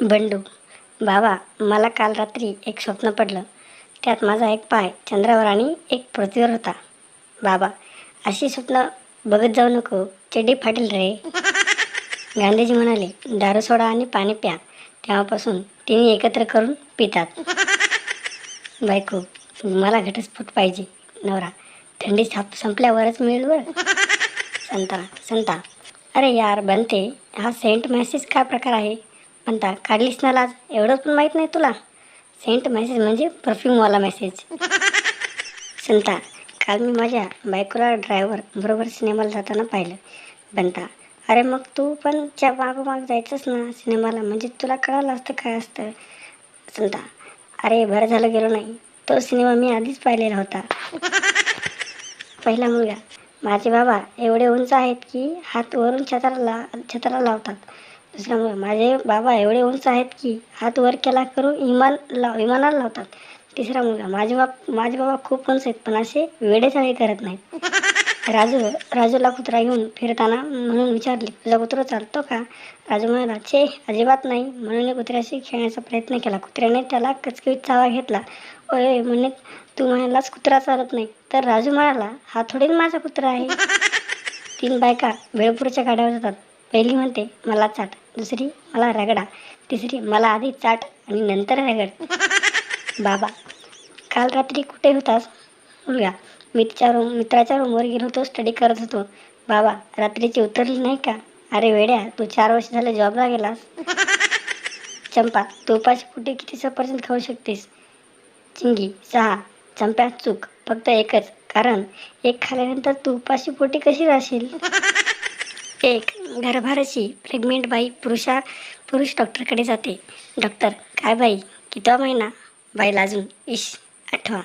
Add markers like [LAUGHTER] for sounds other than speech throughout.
बंडू बाबा मला काल रात्री एक स्वप्न पडलं. त्यात माझा एक पाय चंद्रावर आणि एक पृथ्वीवर होता. बाबा अशी स्वप्न बघत जाऊ नको चड्डी फाटेल रे. गांधीजी म्हणाले दारू सोडा आणि पाणी प्या. तेव्हापासून तिन्ही एकत्र करून पितात. बायको मला घटस्फोट पाहिजे नवरा. थंडी साप संपल्यावरच मिळेल बरं. संता संता. अरे यार बनते. हा सेंट मेसेज काय प्रकार आहे? म्हणता काढलीस ना लाज? एवढंच पण माहीत नाही तुला? सेंट मेसेज म्हणजे परफ्यूमवाला मेसेज. संता काल मी माझ्या बायकोला ड्रायव्हर बरोबर सिनेमाला जाताना पाहिलं. बनता अरे मग तू पण च्या मागोमाग जायचंच ना सिनेमाला? म्हणजे तुला कळालं असतं काय असतं? संता अरे बरं झालं गेलो नाही. तो सिनेमा मी आधीच पाहिलेला होता. पहिला मुलगा. माझे बाबा एवढे उंच आहेत की हात वरून छत्राला छत्राला लावतात. मुलगा माझे बाबा एवढे उंच आहेत की हात वर केला करून इमान लाव विमानाला लावतात. तिसरा मुलगा माझे बाप माझे बाबा खूप उंच आहेत पण असे वेडेचाळे करत नाहीत. राजू राजूला कुत्रा घेऊन फिरताना म्हणून विचारले तुझा कुत्रा चालतो का? राजू म्हणाला छे अजिबात नाही. म्हणून कुत्र्याशी खेळण्याचा प्रयत्न केला. कुत्र्याने त्याला कचकीत चावा घेतला. ओय म्हणे तू म्हणालाच कुत्रा चालत नाही. तर राजू म्हणाला हा थोडी माझा कुत्रा आहे. [LAUGHS] तीन बायका वेळपूरच्या गाड्यावर जातात. पहिली म्हणते मला चाट. दुसरी मला रगडा. तिसरी मला आधी चाट आणि नंतर रगड. [LAUGHS] बाबा काल रात्री कुठे होतास? मुलगा मित्राच्या रूम मित्राच्या रूमवर गेलो होतो स्टडी करत होतो. बाबा रात्रीची उतरली नाही का? अरे वेड्या तू चार वर्ष झाले जॉबला गेलास. [LAUGHS] चंपा तू उपाशी पोटी किती सफरचंद खाऊ शकतेस? चिंगी सहा चंप्या चूक फक्त एकच कारण एक खाल्ल्यानंतर तू उपाशी पोटी कशी राहशील? [LAUGHS] एक गर्भाराची प्रेग्नेंट बाई पुरुषा पुरुष डॉक्टरकडे जाते. डॉक्टर काय बाई कितवा महिना? बाई लाजून इश आठवा.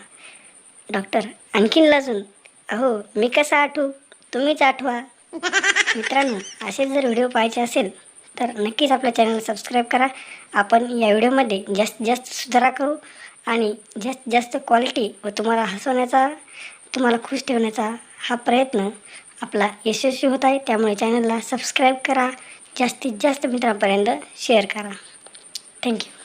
डॉक्टर आणखीन लाजून? अहो मी कसा आठवू? तुम्हीच आठवा. मित्रांनो असेच जर व्हिडिओ पाहायचे असेल तर नक्कीच आपल्या चॅनल सबस्क्राईब करा. आपण या व्हिडिओमध्ये जास्तीत जास्त सुधारा करू आणि जास्तीत जास्त क्वालिटी व तुम्हाला हसवण्याचा तुम्हाला खुश ठेवण्याचा हा प्रयत्न आपला यशस्वी होत आहे. त्यामुळे चॅनलला सबस्क्राईब करा. जास्तीत जास्त मित्रांपर्यंत शेअर करा. थँक्यू